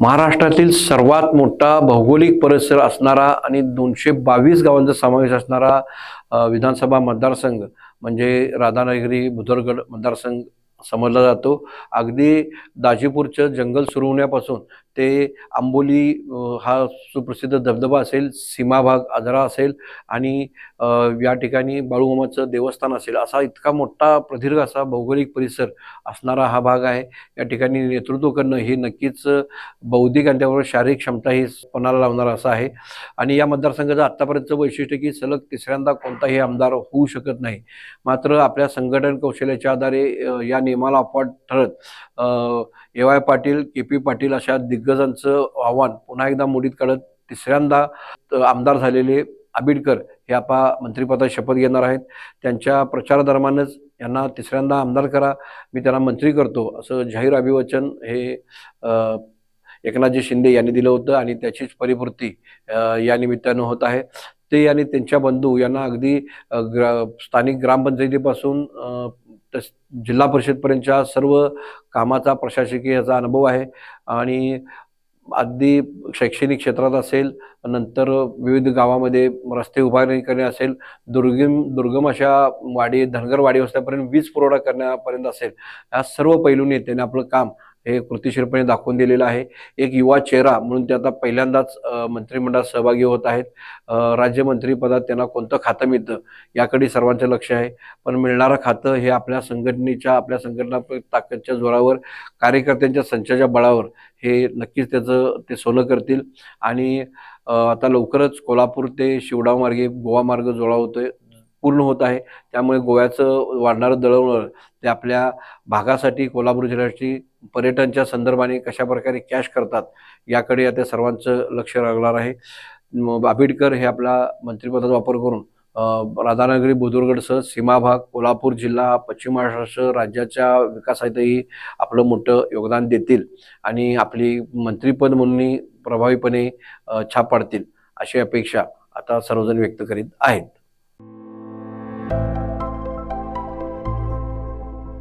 महाराष्ट्रातील सर्वात मोठा भौगोलिक परिसर असणारा आणि दोनशे बावीस गावांचा समावेश असणारा विधानसभा मतदारसंघ म्हणजे राधानगरी बुधरगड मतदारसंघ समजला जातो. अगदी दाजीपूरचं जंगल सुरू होण्यापासून ते आंबोली हा सुप्रसिद्ध धबधबा असेल सीमाभाग आजरा असेल आणि या ठिकाणी बाळूमामाचं देवस्थान असेल असा इतका मोठा प्रदीर्घ असा भौगोलिक परिसर असणारा हा भाग आहे. या ठिकाणी नेतृत्व करणं हे नक्कीच बौद्धिक आणि त्याबरोबर शारीरिक क्षमता ही पणाला लावणार असं आहे. आणि या मतदारसंघाचं आत्तापर्यंतचं वैशिष्ट्य की सलग तिसऱ्यांदा कोणताही आमदार होऊ शकत नाही. मात्र आपल्या संघटन कौशल्याच्या आधारे या नियमाला अपवाद ठरत A Y Patil K P Patil अशा दिग्गजांचं आव्हान पुन्हा एकदा मोडीत काढत तिसऱ्यांदा आमदार झालेले आबिडकर हे आपा मंत्रिपदाची शपथ घेणार आहेत. त्यांच्या प्रचारादरम्यानच यांना तिसऱ्यांदा आमदार करा. मी त्यांना मंत्री करतो असं जाहीर अभिवचन हे एकनाथजी शिंदे यांनी दिलं होतं आणि त्याचीच परिपूर्ती या निमित्तानं होत आहे. ते आणि त्यांच्या बंधू यांना अगदी ग्रा स्थानिक ग्रामपंचायतीपासून जिल्हा परिषदपर्यंतच्या सर्व कामाचा प्रशासकीय याचा अनुभव आहे. आणि अगदी शैक्षणिक क्षेत्रात असेल नंतर विविध गावामध्ये रस्ते उभारणी करणे असेल दुर्गम दुर्गम अशा वाडी धनगर वाडी वस्त्यापर्यंत वीज पुरवठा करण्यापर्यंत असेल या सर्व पैलूंनी त्याने आपलं काम हे कृतिशीरपणे दाखवून दिलेलं आहे. एक युवा चेहरा म्हणून ते आता पहिल्यांदाच मंत्रिमंडळात सहभागी होत आहेत. राज्यमंत्रीपदात त्यांना कोणतं खातं मिळतं याकडे सर्वांचं लक्ष आहे. पण मिळणारं खातं हे आपल्या संघटनेच्या आपल्या संघटना ताकदच्या जोरावर कार्यकर्त्यांच्या संचाच्या बळावर हे नक्कीच त्याचं ते सोनं करतील. आणि आता लवकरच कोल्हापूर ते शिवडाव मार्गे गोवा मार्ग जोडा होतोय. पूर्ण होत आहे. त्यामुळे गोव्याचं वाढणारं दळवळण ते आपल्या भागासाठी कोल्हापूर जिल्ह्यासाठी पर्यटनच्या संदर्भाने कशा प्रकारे कॅश करतात याकडे आता सर्वांचं लक्ष लागणार आहे. आबिडकर आंबेडकर हे आपला मंत्रिपदाचा वापर करून राधानगरी बुजुर्गडसह सीमाभाग कोल्हापूर जिल्हा पश्चिम महाराष्ट्र राज्याच्या विकासातही आपलं मोठं योगदान देतील आणि आपली मंत्रिपद म्हणून प्रभावीपणे छाप पाडतील अशी अपेक्षा आता सर्वजण व्यक्त करीत आहेत. Thank you